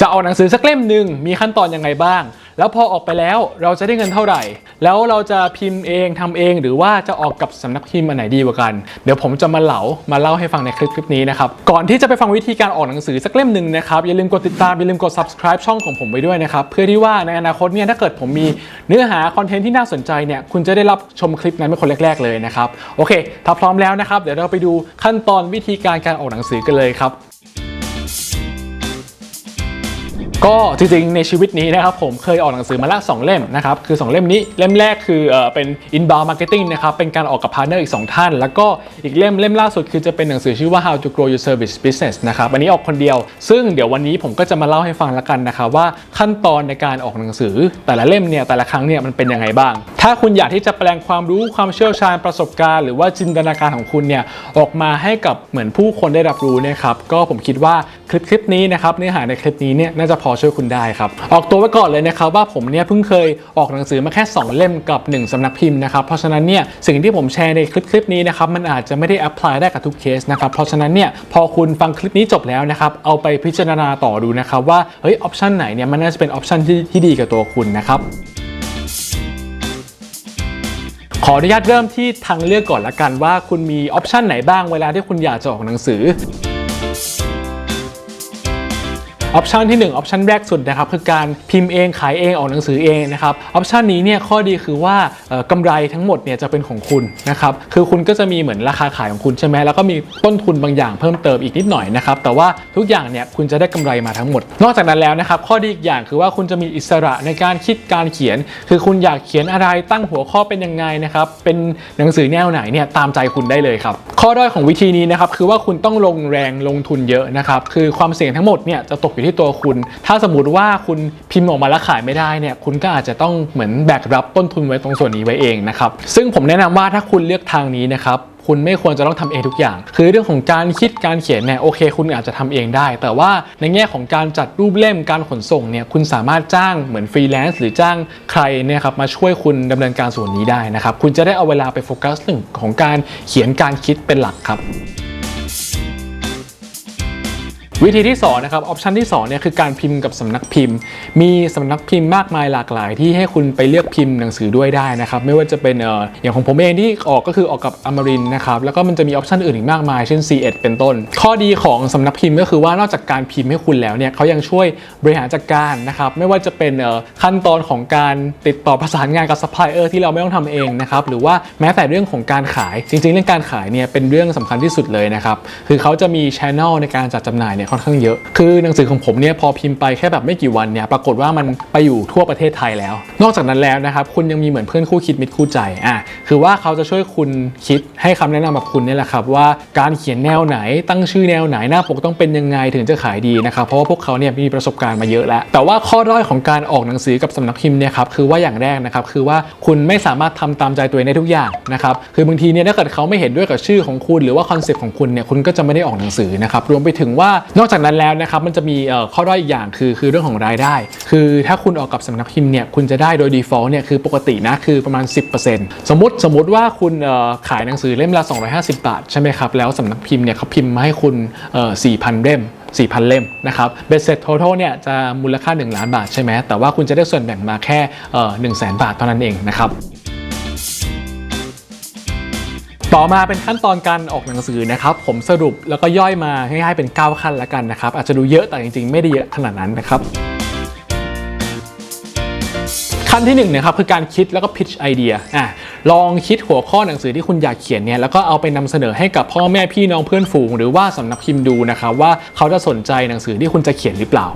จะออกหนังสือสักเล่มหนึ่งมีขั้นตอนยังไงบ้าง แล้วพอออกไปแล้วเราจะได้เงินเท่าไหร่ แล้วเราจะพิมพ์เองทำเองหรือว่าจะออกกับสำนักพิมพ์อันไหนดีกว่ากัน เดี๋ยวผมจะมาเหลามาเล่าให้ฟังในคลิปคลิปนี้นะครับ ก่อนที่จะไปฟังวิธีการออกหนังสือสักเล่มหนึ่งนะครับอย่าลืมกดติดตามอย่าลืมกด subscribe ช่องของผมไว้ด้วยนะครับเพื่อที่ว่าในอนาคตเนี่ยถ้าเกิดผมมีเนื้อหาคอนเทนต์ที่น่าสนใจเนี่ยคุณจะได้รับชมคลิปนั้นเป็นคนแรก ๆเลยนะครับโอเค ถ้าพร้อมแล้วนะครับเดี๋ยวเราไปดูขั้นตอนวิธีการการออกหนังสือกันเลยครับ ก็จริงๆในชีวิตนี้นะครับผมเคยออกหนังสือมาละ2เล่มนะครับคือ 2 เล่มนี้เล่มแรกคือเป็น inbound marketing นะครับเป็นการออกกับพาร์เนอร์อีก 2 ท่าน แล้วก็อีกเล่มเล่มล่าสุดคือจะเป็นหนังสือชื่อว่า how to grow your service business นะครับอันนี้ออกคนเดียว ซึ่งเดี๋ยววันนี้ผมก็จะมาเล่าให้ฟังละกันนะครับว่าขั้นตอนในการออกหนังสือ แต่ละเล่มเนี่ยแต่ละครั้งเนี่ยมันเป็นยังไงบ้าง ถ้าคุณอยากที่จะแปลงความรู้ความเชี่ยวชาญประสบการณ์ หรือว่าจินตนาการของคุณเนี่ยออกมาให้กับเหมือนผู้คนได้รับรู้นะครับก็ผมคิดว่าคลิปคลิปนี้นะครับเนื้อหาในคลิปนี้เนี่ยน่าจะพอช่วยคุณได้ครับ ออกตัวไว้ก่อนเลยนะครับว่าผมเนี่ยเพิ่งเคยออกหนังสือมาแค่ 2 เล่มกับ 1สำนักพิมพ์นะครับ เพราะฉะนั้นเนี่ยสิ่งที่ผมแชร์ในคลิปคลิปนี้นะครับมันอาจจะไม่ได้แอพพลายได้กับทุกเคสนะครับ เพราะฉะนั้นเนี่ยพอคุณฟังคลิปนี้จบแล้วนะครับเอาไปพิจารณาต่อดูนะครับว่าเฮ้ยออปชันไหนเนี่ยมันน่าจะเป็นออปชันที่ที่ดีกับตัวคุณนะครับขออนุญาตเริ่มที่ทางเลือกก่อนละกันว่าคุณมีออปชันไหนบ้างเวลาที่คุณอยากจะออกหนังสือ ออปชันที่1ออปชันแรกสุดนะครับคือการพิมพ์เองขายเองออกหนังสือเองนะครับออปชันนี้เนี่ยข้อดีคือว่าเอ่อกำไรทั้งหมดเนี่ยจะเป็นของคุณนะครับคือคุณก็จะมีเหมือนราคาขายของคุณใช่ไหมแล้วก็มีต้นทุนบางอย่างเพิ่มเติมอีกนิดหน่อยนะครับแต่ว่าทุกอย่างเนี่ยคุณจะได้กำไรมาทั้งหมด นอกจากนั้นแล้วนะครับข้อดีอีกอย่างคือว่าคุณจะมีอิสระในการคิดการเขียน คือคุณอยากเขียนอะไรตั้งหัวข้อเป็นยังไงนะครับเป็นหนังสือแนวไหนเนี่ยตามใจคุณได้เลยครับข้อด้อยของวิธีนี้นะครับคือว่าคุณต้องลงแรงลงทุนเยอะนะครับคือความเสี่ยงทั้งหมดเนี่ยจะตกอยู่ที่ตัวคุณ ถ้าสมมติว่าคุณพิมพ์ออกมาแล้วขายไม่ได้เนี่ยคุณก็อาจจะต้องเหมือนแบกรับต้นทุนไว้ตรงส่วนนี้ไว้เองนะครับซึ่งผมแนะนำว่าถ้าคุณเลือกทางนี้นะครับคุณไม่ควรจะต้องทำเองทุกอย่าง คือเรื่องของการคิดการเขียนเนี่ยโอเค คุณอาจจะทำเองได้ แต่ว่าในแง่ของการจัดรูปเล่มการขนส่งเนี่ยคุณสามารถจ้างเหมือนฟรีแลนซ์หรือจ้างใครเนี่ยครับมาช่วยคุณดำเนินการส่วนนี้ได้นะครับ คุณจะได้เอาเวลาไปโฟกัสเรื่งของการเขียนการคิดเป็นหลักครับ วิธีที่2นะครับออปชันที่2เนี่ยคือการพิมพ์กับสำนักพิมพ์ มีสำนักพิมพ์มากมายหลากหลาย ที่ให้คุณไปเลือกพิมพ์หนังสือด้วยได้นะครับไม่ว่าจะเป็นเอ่ออย่างของผมเองที่ออกก็คือออกกับอมรินนะครับแล้วก็มันจะมีออปชันอื่นอีกมากมายเช่น C1 เป็นต้น ข้อดีของสำนักพิมพ์ก็คือว่านอกจากการพิมพ์ให้คุณแล้วเนี่ยเขายังช่วยบริหารจัดการนะครับไม่ว่าจะเป็นเอ่อขั้นตอนของการติดต่อประสานงานกับซัพพลายเออร์ที่เราไม่ต้องทำเองนะครับหรือว่าแม้แต่เรื่องของการขายจริง ๆ เรื่องการขายเนี่ยเป็นเรื่องสำคัญที่สุดเลยนะครับคือเขาจะมีช ANNEL ในการจัดจำหน่ายเนี่ยค่อนข้างเยอะ คือหนังสือของผมเนี่ยพอพิมพ์ไปแค่แบบไม่กี่วันเนี่ยปรากฏว่ามันไปอยู่ทั่วประเทศไทยแล้ว นอกจากนั้นแล้วนะครับคุณยังมีเหมือนเพื่อนคู่คิดมิตรคู่ใจอะคือว่าเขาจะช่วยคุณคิดให้คำแนะนำกับคุณเนี่ยแหละครับว่าการเขียนแนวไหนตั้งชื่อแนวไหนหน้าปกต้องเป็นยังไงถึงจะขายดีนะครับเพราะว่าพวกเขาเนี่ยมีประสบการณ์มาเยอะแล้ว แต่ว่าข้อด้อยของการออกหนังสือกับสำนักพิมพ์เนี่ยครับคือว่าอย่างแรกนะครับคือว่าคุณไม่สามารถทำตามใจตัวเองได้ทุกอย่างนะครับคือบางทีเนี่ยถ้าเกิดเขาไม่เห็นด้วยกับชื่อของคุณ หรือว่าคอนเซ็ปต์ของคุณเนี่ยคุณก็จะไม่ได้ออกหนังสือนะครับรวมไปถึงว่านอกจากนั้นแล้วนะครับมันจะมีข้อด้อยอีกอย่างคือคือเรื่องของรายได้ คือถ้าคุณออกกับสำนักพิมพ์เนี่ยคุณจะได้โดย default เนี่ยคือปกตินะคือประมาณ 10%สมมติสมมติว่าคุณขายหนังสือเล่มละ 250 บาทใช่ไหมครับแล้วสำนักพิมพ์เนี่ยเขาพิมพ์มาให้คุณเอ่อ4,000 เล่ม4,000 เล่มนะครับเบสเซ็ต total เนี่ยจะมูลค่า 1 ล้านบาทใช่ไหมแต่ว่าคุณจะได้ส่วนแบ่งมาแค่เอ่อ1 0 0 0 0 0 บาทเท่านั้นเองนะครับ ต่อมาเป็นขั้นตอนการออกหนังสือนะครับผมสรุปแล้วก็ย่อยมาง่ายๆเป็น 9 ขั้นล้วกันนะครับ อาจจะดูเยอะแต่จริงๆ ไม่ได้เยอะขนาดนั้นนะครับขั้นที่1นงนะครับคือการคิดแล้วก็ pitch ไอเดียอะลองคิดหัวข้อหนังสือที่คุณอยากเขียนเนี่ยแล้วก็เอาไปนำเสนอให้กับพ่อแม่พี่น้องเพื่อนฝูง หรือว่าสำนักพิมพ์ดูนะครับว่าเขาจะสนใจหนังสือที่คุณจะเขียนหรือเปล่า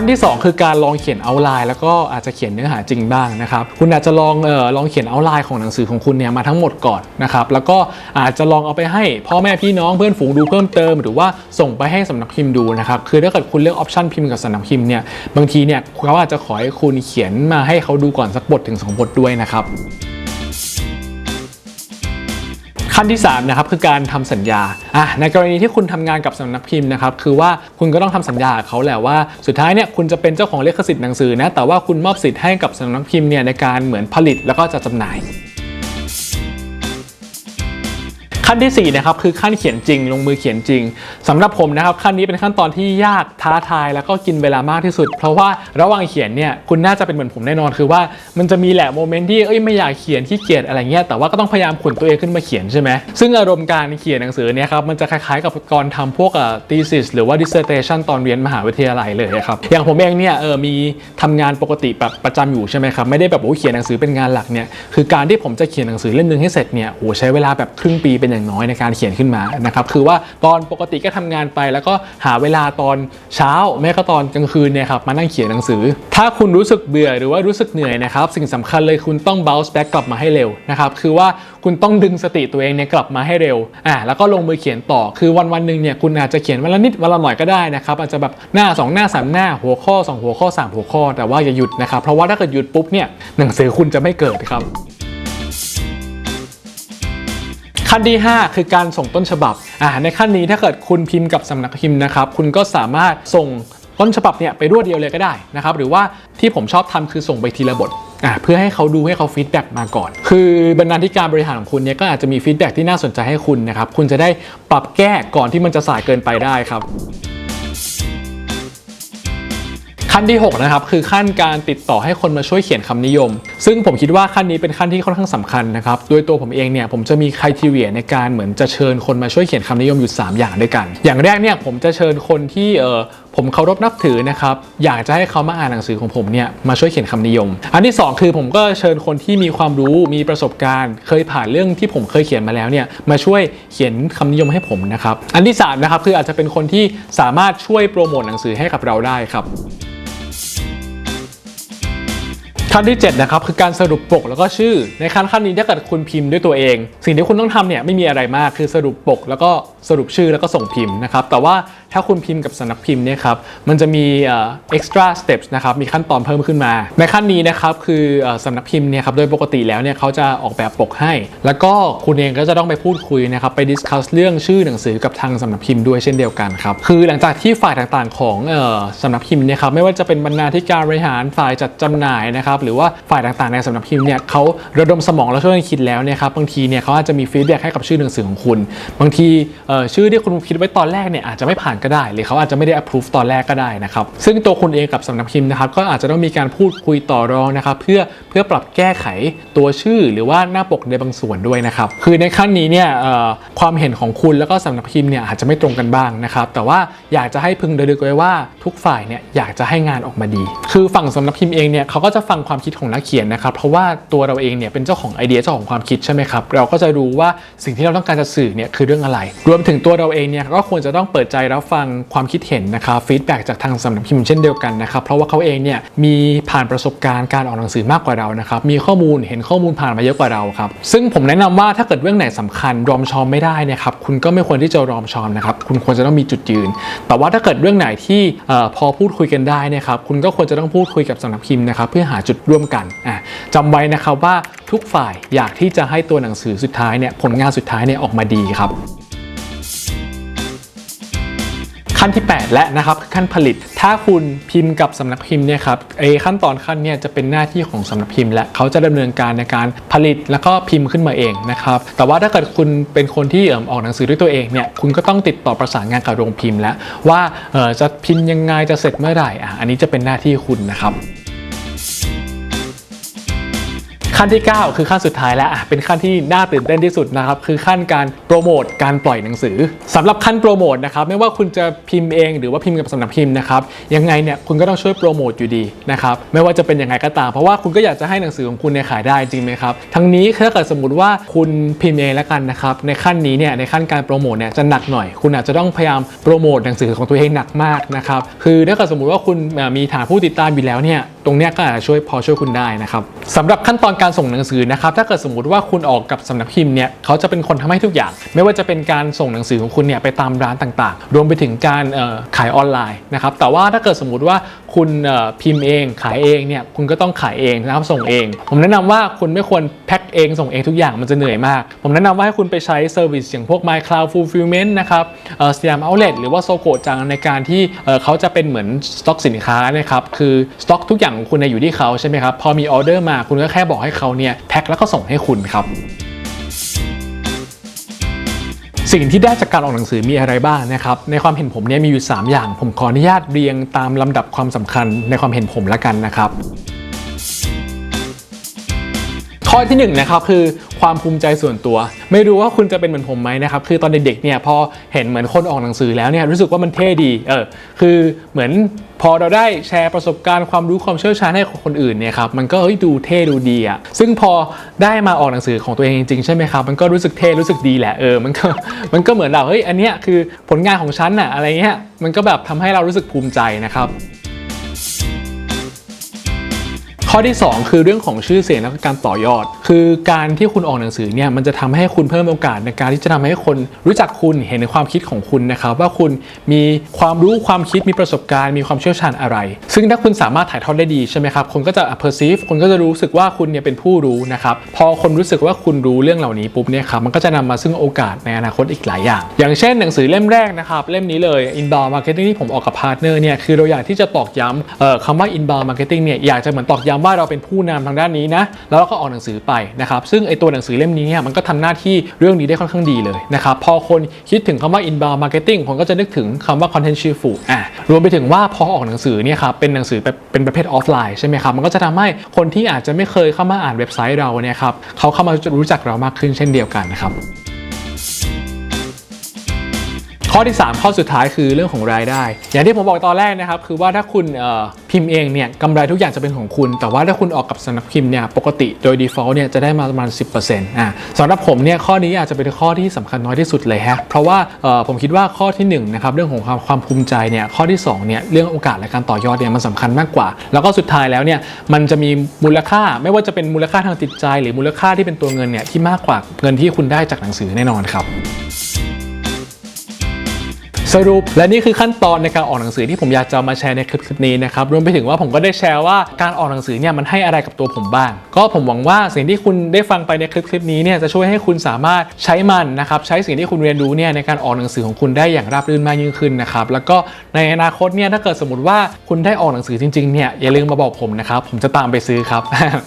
ขั้นที่ 2 คือการลองเขียนเอาไลน์แล้วก็อาจจะเขียนเนื้อหาจริงบ้างนะครับ คุณอาจจะลองเออลองเขียนเอาไลน์ของหนังสือของคุณเนี่ยมาทั้งหมดก่อนนะครับ แล้วก็อาจจะลองเอาไปให้พ่อแม่พี่น้องเพื่อนฝูงดูเพิ่มเติม หรือว่าส่งไปให้สำนักพิมพ์ดูนะครับ คือถ้าเกิดคุณเลือกออปชันพิมพ์กับสำนักพิมพ์เนี่ย บางทีเนี่ยเขาอาจจะขอให้คุณเขียนมาให้เขาดูก่อนสักบทถึงสองบทด้วยนะครับ ขั้นที่3นะครับคือการทำสัญญาอะในกรณีที่คุณทำงานกับสำนักพิมพ์นะครับคือว่าคุณก็ต้องทำสัญญาเขาแหละว่าสุดท้ายเนี่ยคุณจะเป็นเจ้าของลิขสิทธิ์หนังสือนะแต่ว่าคุณมอบสิทธิ์ให้กับสำนักพิมพ์เนี่ยในการเหมือนผลิตแล้วก็จะจำหน่าย ขั้นที่4นะครับคือขั้นเขียนจริง ลงมือเขียนจริงสำหรับผมนะครับขั้นนี้เป็นขั้นตอนที่ยากท้าทายแล้วก็กินเวลามากที่สุด เพราะว่าระหว่างเขียนเนี่ยคุณน่าจะเป็นเหมือนผมแน่นอนคือว่ามันจะมีแหละโมเมนต์ที่เอ้ยไม่อยากเขียนขี้เกียจอะไรเงี้ยแต่ว่าก็ต้องพยายามขุนตัวเองขึ้นมาเขียนใช่ไหมซึ่งอารมณ์การเขียนหนังสือเนี่ยครับมันจะคล้ายๆกับกรทำพวกอะ thesis หรือว่า dissertation ตอนเรียนมหาวิทยาลัยเลยครับอย่างผมเองเนี่ยเออมีทำงานปกติแบบประจำอยู่ใช่ไหมครับไม่ได้แบบโอ้เขียนหนังสือเป็นงานหลักเนี่ยคือการที่ผมจะเขียนหนังสือเล่มนึงให้เสร็จเนี่ยโอ้ใช้เวลาแบบครึ่งปีเป็นอย่างน้อยในการเขียนขึ้นมานะครับคือว่าตอนปกติก็ทำงานไป แล้วก็หาเวลาตอนเช้าแม้ก็ตอนกลางคืนเนี่ยครับมานั่งเขียนหนังสือ ถ้าคุณรู้สึกเบื่อหรือว่ารู้สึกเหนื่อยนะครับสิ่งสำคัญเลยคุณต้อง bounce back กลับมาให้เร็วนะครับคือว่าคุณต้องดึงสติตัวเองเนี่ยกลับมาให้เร็วอ่าแล้วก็ลงมือเขียนต่อคือวันวันหนึ่งเนี่ยคุณอาจจะเขียนวันละนิดวันละหน่อยก็ได้นะครับอาจจะแบบหน้า 2 หน้า 3 หน้าหัวข้อ 2 หัวข้อ 3 หัวข้อ แต่ว่าอย่าหยุดนะครับเพราะว่าถ้าเกิดหยุดปุ๊บเนี่ยหนังสือคุณจะไม่เกิดครับ ขั้นที่ 5 คือการส่งต้นฉบับอ่าในขั้นนี้ถ้าเกิดคุณพิมพ์กับสำนักพิมพ์นะครับคุณก็สามารถส่งต้นฉบับเนี่ยไปรวดเดียวเลยก็ได้นะครับหรือว่าที่ผมชอบทำคือส่งไปทีละบทอ่าเพื่อให้เขาดูให้เขาฟีดแบ็กมาก่อน คือบรรณาธิการบริหารของคุณเนี่ยก็อาจจะมีฟีดแบ็กที่น่าสนใจให้คุณนะครับคุณจะได้ปรับแก้ก่อนที่มันจะสายเกินไปได้ครับ ขั้นที่ 6 นะครับ คือขั้นการติดต่อให้คนมาช่วยเขียนคำนิยม ซึ่งผมคิดว่าขั้นนี้เป็นขั้นที่ค่อนข้างสำคัญนะครับโดยตัวผมเองเนี่ยผมจะมีคุณทีเรียในการเหมือนจะเชิญคนมาช่วยเขียนคำนิยมอยู่ 3 อย่างด้วยกัน อย่างแรกเนี่ยผมจะเชิญคนที่เออผมเคารพนับถือนะครับอยากจะให้เขามาอ่านหนังสือของผมเนี่ยมาช่วยเขียนคำนิยม อันที่ 2 คือผมก็เชิญคนที่มีความรู้มีประสบการณ์ เคยผ่านเรื่องที่ผมเคยเขียนมาแล้วเนี่ยมาช่วยเขียนคำนิยมให้ผมนะครับอันที่3นะครับคืออาจจะเป็นคนที่สามารถช่วยโปรโมทหนังสือให้กับเราได้ครับ ขั้นที่7นะครับคือการสรุปปกแล้วก็ชื่อ ในขั้นขั้นนี้ถ้าเกิดคุณพิมพ์ด้วยตัวเอง สิ่งที่คุณต้องทำเนี่ยไม่มีอะไรมากคือสรุปปก แล้วก็สรุปชื่อแล้วก็ส่งพิมพ์นะครับแต่ว่าถ้าคุณพิมพ์กับสำนักพิมพ์เนี่ยครับมันจะมีเอ่อ extra steps นะครับมีขั้นตอนเพิ่มขึ้นมา ในขั้นนี้นะครับคือสำนักพิมพ์เนี่ยครับโดยปกติแล้วเนี่ยเขาจะออกแบบปกให้ แล้วก็คุณเองก็จะต้องไปพูดคุยนะครับไป discuss เรื่องชื่อหนังสือกับทางสำนักพิมพ์ด้วยเช่นเดียวกันครับคือหลังจากที่ฝ่ายต่างๆ ของออสำนักพิมพ์เนี่ยครับไม่ว่าจะเป็นบรรณาธิการบริหารฝ่ายจัดจำหน่ายนะครับหรือว่าฝ่ายต่างๆในสำนักพิมพ์เนี่ยเขาระดมสมองแล้วช่วยกันคิดแล้วเนี่ยครับบางทีเนี่ยเขาอาจจะมีฟีดแบ็กให้กับชื่อหนังสือของคุณ บางทีชื่อที่คุณคิดไว้ตอนแรกเนี่ยอาจจะไม่ผ่านก็ได้ หรือเขาอาจจะไม่ได้ approve ตอนแรกก็ได้นะครับซึ่งตัวคุณเองกับสำนักพิมพ์นะครับก็อาจจะต้องมีการพูดคุยต่อรองนะครับเพื่อเพื่อปรับแก้ไขตัวชื่อหรือว่าหน้าปกในบางส่วนด้วยนะครับคือในขั้นนี้เนี่ยความเห็นของคุณแล้วก็สำนักพิมพ์เนี่ยอาจจะไม่ตรงกันบ้างนะครับแต่ว่าอยากจะให้พึงระลึกไว้ว่าทุกฝ่ายเนี่ยอยากจะให้งานออกมาดี คือฝั่งสำนักพิมพ์เองเนี่ยเขาก็จะฟังความคิดของนักเขียนนะครับ เพราะว่าตัวเราเองเนี่ยเป็นเจ้าของไอเดียเจ้าของความคิดใช่ไหมครับ เราก็จะรู้ว่าสิ่งที่เราต้องการจะสื่อเนี่ยคือเรื่องอะไร รวมถึงตัวเราเองเนี่ยก็ควรจะต้องเปิดใจรับฟังความคิดเห็นนะครับฟีดแบ็กจากทางสำนักพิมพ์เช่นเดียวกันนะครับ เพราะว่าเขาเองเนี่ยมีผ่านประสบการณ์การออกหนังสือมากกว่าเรานะครับ มีข้อมูลเห็นข้อมูลผ่านมาเยอะกว่าเราครับ ซึ่งผมแนะนำว่าถ้าเกิดเรื่องไหนสำคัญรอมชอมไม่ได้นะครับ คุณก็ไม่ควรที่จะรอมชอมนะครับ คุณควรจะต้องมีจุดยืน แต่ว่าถ้าเกิดเรื่องไหนที่ออพอพูดคุยกันได้นะครับ คุณก็ควรจะต้องพูดคุยกับสำนักพิมพ์นะครับ เพื่อหาจุดร่วมกันจำไว้นะครับว่าทุกฝ่ายอยากที่จะให้ตัวหนังสือสุดท้ายเนี่ยผลงานสุดท้ายเนี่ยออกมาดีครับขั้นที่ 8 และนะครับคือขั้นผลิต ถ้าคุณพิมพ์กับสำนักพิมพ์เนี่ยครับไอ้ขั้นตอนขั้นเนี่ยจะเป็นหน้าที่ของสำนักพิมพ์และเขาจะดำเนินการในการผลิตแล้วก็พิมพ์ขึ้นมาเองนะครับแต่ว่าถ้าเกิดคุณเป็นคนที่เอ่มออกหนังสือด้วยตัวเองเนี่ยคุณก็ต้องติดต่อประสานงานกับโรงพิมพ์แล้วว่าเออจะพิมพ์ยังไงจะเสร็จเมื่อไหร่อะอันนี้จะเป็นหน้าที่คุณนะครับ ขั้นที่ 9 คือขั้นสุดท้ายแล้วเป็นขั้นที่น่าตื่นเต้นที่สุดนะครับคือขั้นการโปรโมทการปล่อยหนังสือสำหรับขั้นโปรโมทนะครับไม่ว่าคุณจะพิมพ์เองหรือว่าพิมพ์กับสำนักพิมพ์นะครับยังไงเนี่ยคุณก็ต้องช่วยโปรโมทอยู่ดีนะครับไม่ว่าจะเป็นยังไงก็ตามเพราะว่าคุณก็อยากจะให้หนังสือของคุณเนี่ยขายได้จริงไหมครับทั้งนี้ถ้าเกิดสมมติว่าคุณพิมพ์เองแล้วกันนะครับในขั้นนี้เนี่ยในขั้นการโปรโมทเนี่ยจะหนักหน่อย คุณอาจจะต้องพยายามโปรโมทหนังสือของตัวเองหนักมากนะครับคือถ้าเกิดสมมติว่าคุณมีฐานผู้ติดตามอยู่แล้วเนี่ยตรงเนี้ยก็อาจจะช่วยพอช่วยคุณได้นะครับสำหรับขั้นตอนการส่งหนังสือนะครับถ้าเกิดสมมติว่าคุณออกกับสำนักพิมพ์เนี่ยเขาจะเป็นคนทำให้ทุกอย่าง ไม่ว่าจะเป็นการส่งหนังสือของคุณเนี่ยไปตามร้านต่างๆ รวมไปถึงการขายออนไลน์นะครับแต่ว่าถ้าเกิดสมมติว่าคุณพิมพ์เองขายเองเนี่ยคุณก็ต้องขายเองนะครับส่งเอง ผมแนะนำว่าคุณไม่ควรแพ็คเองส่งเองทุกอย่างมันจะเหนื่อยมาก ผมแนะนำว่าให้คุณไปใช้เซอร์วิสอย่างพวก My Cloud Fulfillment นะครับสยามเอาเลทหรือว่าโซโกจังในการที่เขาจะเป็นเหมือนสต็อกสินค้านะครับคือสต็อกทุกอย่างของคุณอยู่ที่เขาใช่ไหมครับพอมีออเดอร์มาคุณก็แค่บอกให้เขาเนี่ยแพ็คแล้วก็ส่งให้คุณครับสิ่งที่ได้จากการออกหนังสือมีอะไรบ้างนะครับ ในความเห็นผมเนี่ยมีอยู่ 3 อย่าง ผมขออนุญาตเรียงตามลำดับความสำคัญในความเห็นผมละกันนะครับ อที่1นงนะครับคือความภูมิใจส่วนตัว ไม่รู้ว่าคุณจะเป็นเหมือนผมไหมนะครับคือตอนเด็กๆเนี่ยพอเห็นเหมือนคนออกหนังสือแล้วเนี่ยรู้สึกว่ามันเท่ดีเออคือเหมือนพอเราได้แชร์ประสบการณ์ความรู้ความเชี่ยวชาญให้คนอื่นเนี่ยครับมันก็เฮ้ยดูเท่ดูดีอะซึ่งพอได้มาออกหนังสือของตัวเองจริงๆใช่ไหมครับมันก็รู้สึกเท่รู้สึกดีแหละเออมันก็มันก็เหมือนแบบเฮ้ยอันเนี้ยคือผลงานของฉันน่ะอะไรเงี้ยมันก็แบบทำให้เรารู้สึกภูมิใจนะครับ ข้อที่ 2 คือเรื่องของชื่อเสียงและการต่อยอด คือการที่คุณออกหนังสือเนี่ยมันจะทำให้คุณเพิ่มโอกาสในการที่จะทำให้คนรู้จักคุณเห็นในความคิดของคุณนะครับว่าคุณมีความรู้ความคิดมีประสบการณ์มีความเชี่ยวชาญอะไร ซึ่งถ้าคุณสามารถถ่ายทอดได้ดีใช่ไหมครับคนก็จะ perceive คนก็จะรู้สึกว่าคุณเนี่ยเป็นผู้รู้นะครับพอคนรู้สึกว่าคุณรู้เรื่องเหล่านี้ปุ๊บเนี่ยครับมันก็จะนำมาซึ่งโอกาสในอนาคตอีกหลายอย่าง อย่างเช่นหนังสือเล่มแรกนะครับเล่มนี้เลย inbound marketing ที่ผมออกกับพาร์ทเนอร์เนี่ยคือเราอยากที่จะตอกย้ำคำว่า inbound marketing เนี่ยอยากจะเหมือนตอกย้ำว่าเราเป็นผู้นำทางด้านนี้นะแล้วเราก็ออกหนังสือไปนะครับซึ่งไอตัวหนังสือเล่มนี้เนี่ยมันก็ทำหน้าที่เรื่องนี้ได้ค่อนข้างดีเลยนะครับพอคนคิดถึงคำว่า inbound marketing คนก็จะนึกถึงคำว่า content cheerful อะรวมไปถึงว่าพอออกหนังสือเนี่ยครับเป็นหนังสือเป็นประเภทออฟไลน์ใช่ไหมครับมันก็จะทำให้คนที่อาจจะไม่เคยเข้ามาอ่านเว็บไซต์เราเนี่ยครับเขาเข้ามารู้จักเรามากขึ้นเช่นเดียวกันนะครับ ข้อที่ 3 ข้อสุดท้ายคือเรื่องของรายได้ อย่างที่ผมบอกตอนแรกนะครับ คือว่าถ้าคุณพิมพ์เองเนี่ยกำไรทุกอย่างจะเป็นของคุณ แต่ว่าถ้าคุณออกกับสำนักพิมพ์เนี่ยปกติโดย default เนี่ยจะได้มาประมาณ 10%อะสำหรับผมเนี่ยข้อนี้อาจจะเป็นข้อที่สำคัญน้อยที่สุดเลยฮะเพราะว่าผมคิดว่าข้อที่1นะครับเรื่องของความความภูมิใจเนี่ยข้อที่2เนี่ยเรื่องโอกาสและการต่อยอดเนี่ยมันสำคัญมากกว่า แล้วก็สุดท้ายแล้วเนี่ยมันจะมีมูลค่าไม่ว่าจะเป็นมูลค่าทางจิตใจ หรือมูลค่าที่เป็นตัวเงินเนี่ยที่มากกว่าเงินที่คุณได้จากหนังสือแน่นอนครับ สรุป และนี่คือขั้นตอนในการออกหนังสือที่ผมอยากจะมาแชร์ในคลิปคลิปนี้นะครับรวมไปถึงว่าผมก็ได้แชร์ว่าการออกหนังสือเนี่ยมันให้อะไรกับตัวผมบ้าง ก็ผมหวังว่าสิ่งที่คุณได้ฟังไปในคลิปคลิปนี้เนี่ยจะช่วยให้คุณสามารถใช้มันนะครับใช้สิ่งที่คุณเรียนรู้เนี่ยในการออกหนังสือของคุณได้อย่างราบรื่นมากยิ่งขึ้นนะครับแล้วก็ในอนาคตเนี่ยถ้าเกิดสมมติว่าคุณได้ออกหนังสือจริงๆเนี่ยอย่าลืมมาบอกผมนะครับผมจะตามไปซื้อครับ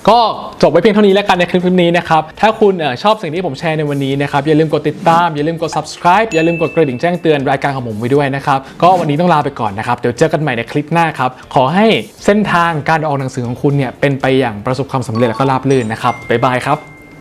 ก็จบไว้เพียงเท่านี้แล้วกันในคลิปคลิปนี้นะครับถ้าคุณชอบสิ่งที่ผมแชร์ในวันนี้นะครับอย่าลืมกดติดตามอย่าลืมกด subscribe อย่าลืมกดกระดิ่งแจ้งเตือนรายการของผมไว้ด้วยนะครับ ก็วันนี้ต้องลาไปก่อนนะครับ เดี๋ยวเจอกันใหม่ในคลิปหน้าครับ ขอให้เส้นทางการออกหนังสือของคุณเนี่ยเป็นไปอย่างประสบความสำเร็จและก็ราบรื่นนะครับบ๊ายบายครับ